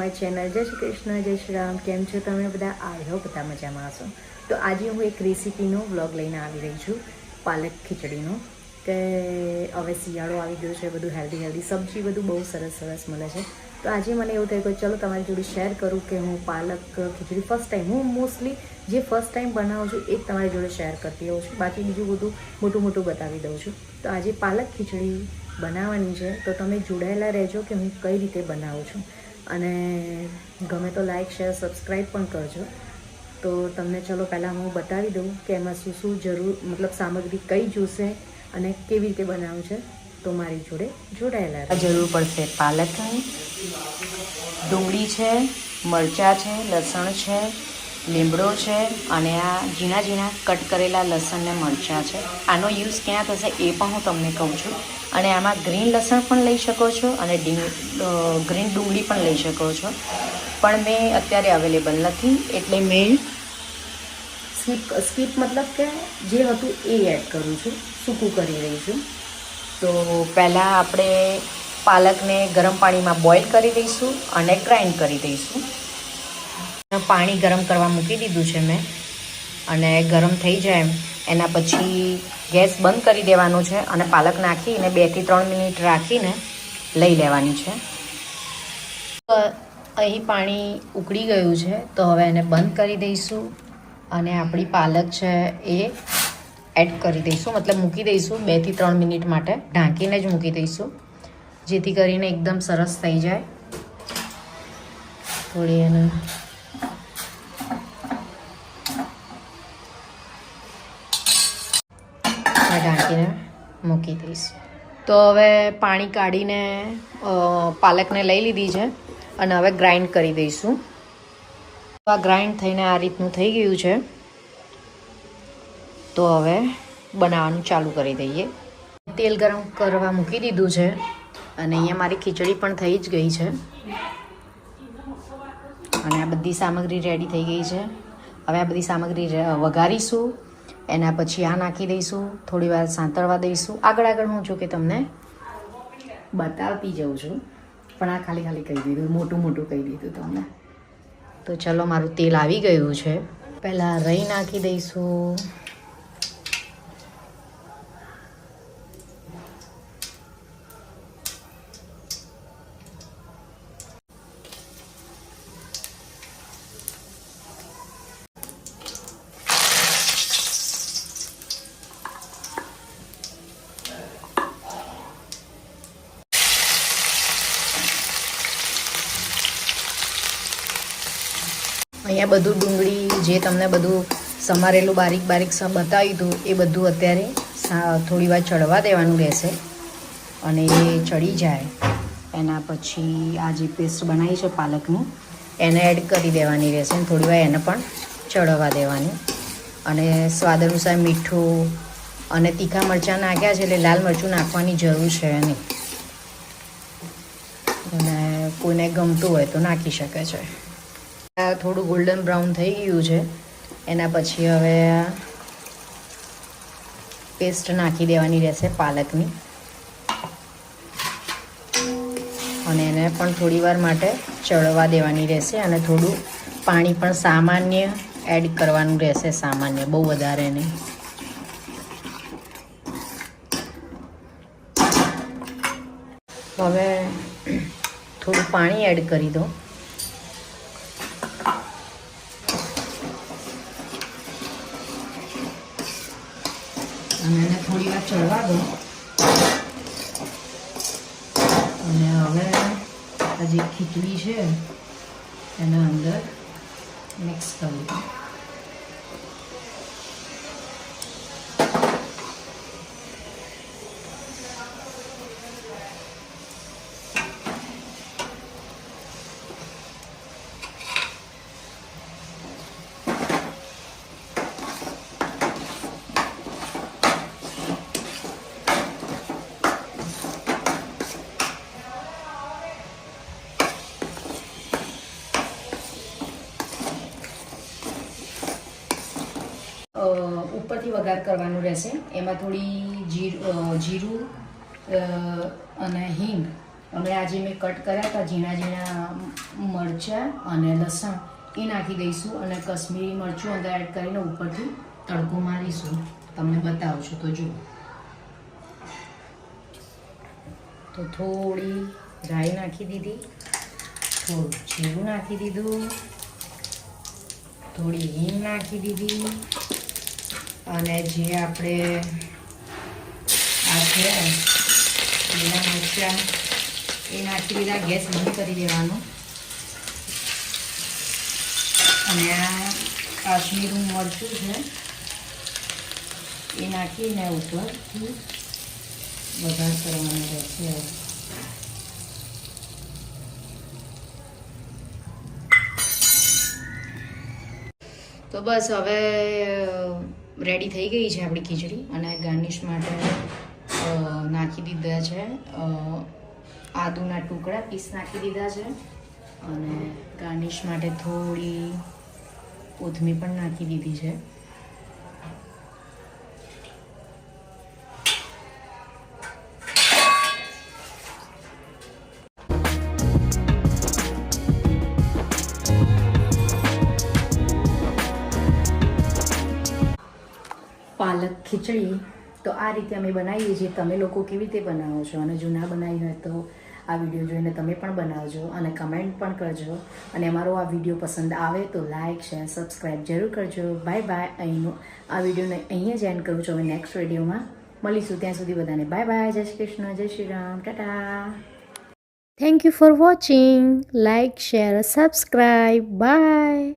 My channel. જય શ્રી કૃષ્ણ, જય શ્રી રામ. કેમ છો તમે બધા? આઈ હોપ બધા મજામાં હશો. તો આજે હું એક રેસીપીનો વ્લોગ લઈને આવી રહી છું, પાલક ખીચડીનો. કે હવે શિયાળો આવી ગયો છે, બધું હેલ્ધી હેલ્ધી સબ્જી બધું બહુ સરસ સરસ મળે છે. તો આજે મને એવું થયું કે ચલો તમારી જોડે શેર કરું કે હું પાલક ખીચડી ફર્સ્ટ ટાઈમ હું મોસ્ટલી જે ફર્સ્ટ ટાઈમ બનાવું છું એ તમારી જોડે શેર કરતી હોઉં છું. બાકી બીજું બધું મોટું મોટું બતાવી દઉં છું. તો આજે પાલક ખીચડી બનાવવાની છે. તો તમે જોડાયેલા રહેજો કે હું કઈ રીતે બનાવું છું. અને ગમે તો લાઇક શેર સબસ્ક્રાઈબ પણ કરજો. તો તમને ચલો પહેલાં હું બતાવી દઉં કે એમાં શું શું જરૂર, મતલબ સામગ્રી કઈ જોશે અને કેવી રીતે બનાવવું છે. તો મારી જોડે જોડાયેલા જરૂર પડશે પાલક ડુંગળી છે, મરચાં છે, લસણ છે લીમડો છે અને આ ઝીણા ઝીણા કટ કરેલા લસણ ને મરચાં છે. આનો યુઝ ક્યાં થશે એ પણ હું તમને કહું છું. અને આમાં ગ્રીન લસણ પણ લઈ શકો છો અને ગ્રીન ડુંગળી પણ લઈ શકો છો. પણ મેં અત્યારે અવેલેબલ નથી, એટલે મેં સ્કીપ સ્કીપ મતલબ કે જે હતું એ એડ કરું છું, સૂકું કરી રહી છું. તો પહેલાં આપણે પાલકને ગરમ પાણીમાં બોઇલ કરી દઈશું અને ગ્રાઇન્ડ કરી દઈશું. પાણી ગરમ કરવા મૂકી દીધું છે મેં. અને ગરમ થઈ જાય એના પછી ગેસ બંધ કરી દેવાનો છે અને પાલક નાખીને બેથી ત્રણ મિનિટ રાખીને લઈ લેવાની છે. અહીં પાણી ઉકળી ગયું છે, તો હવે એને બંધ કરી દઈશું. અને આપણી પાલક છે એ એડ કરી દઈશું. મતલબ મૂકી દઈશું બેથી ત્રણ મિનિટ માટે. ઢાંકીને જ મૂકી દઈશું. જેથી કરીને એકદમ સરસ થઈ જાય. થોડી એને આ ઢાંકીને મૂકી દઈશ. તો હવે પાણી કાઢીને પાલકને લઈ લીધી છે અને હવે ગ્રાઇન્ડ કરી દઈશું. આ ગ્રાઇન્ડ થઈને આ રીતનું થઈ ગયું છે. તો હવે બનાવવાનું ચાલુ કરી દઈએ. તેલ ગરમ કરવા મૂકી દીધું છે અને અહીંયા મારી ખીચડી પણ થઈ જ ગઈ છે. અને આ બધી સામગ્રી રેડી થઈ ગઈ છે. હવે આ બધી સામગ્રી વઘારીશું. એના પછી આ નાખી દઈશું, થોડી વાર સાંતળવા દઈશું. આગળ આગળ હું છું કે તમને બતાવતી જઉં છું. પણ આ ખાલી ખાલી કહી દીધું, મોટું મોટું કહી દીધું તમને. તો ચલો, મારું તેલ આવી ગયું છે. પહેલાં રહી નાખી દઈશું. અહીંયા બધું ડુંગળી જે તમને બધું સમારેલું બારીક બારીક બતાવ્યું હતું, એ બધું અત્યારે થોડી વાર ચડવા દેવાનું રહેશે અને એ ચડી જાય. એના પછી આ જે પેસ્ટ બનાવી છે પાલકનું, એને એડ કરી દેવાની રહેશે અને થોડી વાર એને પણ ચડવા દેવાની. અને સ્વાદ અનુસાર મીઠું અને તીખા મરચાં નાખ્યા છે એટલે લાલ મરચું નાખવાની જરૂર છે નહીં. અને કોઈને ગમતું હોય તો નાખી શકે છે. થોડું ગોલ્ડન બ્રાઉન થઈ ગયું છે. એના પછી હવે પેસ્ટ નાખી દેવાની રહેશે પાલકની. અને એને પણ થોડી વાર માટે ચડવા દેવાની રહેશે અને થોડું પાણી પણ સામાન્ય એડ કરવાનું રહેશે, સામાન્ય, બહુ વધારે નહીં. હવે થોડું પાણી એડ કરી દો અને એને થોડી વાર ચડવા દો અને હવે આ જે ખીચડી છે, એના અંદર મિક્સ કરી દો ઉપરથી વઘાર કરવાનું રહેશે. એમાં થોડી જીર જીરું અને હિંગ. અમે આજે મેં કટ કર્યા હતા, ઝીણા ઝીણા મરચાં અને લસણ. એ નાખી દઈશું અને કશ્મીરી મરચું અંદર એડ કરીને ઉપરથી તડકો મારીશું. તમને બતાવું છું તો જુઓ. તો થોડી રાઈ નાખી દીધી. થોડું જીરું નાખી દીધું. થોડી હિંગ નાખી દીધી. અને જે આપણે આ છે, લીલા મરચાં, એ નાખી દીધા, ગેસ બંધ કરી દેવાનો. અને આ કાશ્મીરનું મરચું છે, એ નાખીને ઉપરથી વઘાર કરવાનો રહેશે તો બસ હવે રેડી થઈ ગઈ છે આપણી ખીચડી અને ગાર્નિશ માટે નાખી દીધા છે. આદુના ટુકડા પીસ નાખી દીધા છે અને ગાર્નિશ માટે થોડી કોથમીર પણ નાખી દીધી છે. પાલક, ખીચડી. તો આ રીતે અમે બનાવીએ છીએ. તમે લોકો કેવી રીતે બનાવો છો? અને જો ના બનાવી હોય તો આ વીડિયો જોઈને તમે પણ બનાવજો અને કમેન્ટ પણ કરજો. અને અમારો આ વીડિયો પસંદ આવે તો લાઇક શેર સબસ્ક્રાઈબ જરૂર કરજો. બાય બાય અહીંનો આ વિડીયોને અહીંયા જ એન્ડ કરું છું. હવે નેક્સ્ટ વિડીયોમાં મળીશું. ત્યાં સુધી બધાને બાય બાય જય શ્રી કૃષ્ણ. જય Shri Ram. Tata. Thank you for watching like share subscribe bye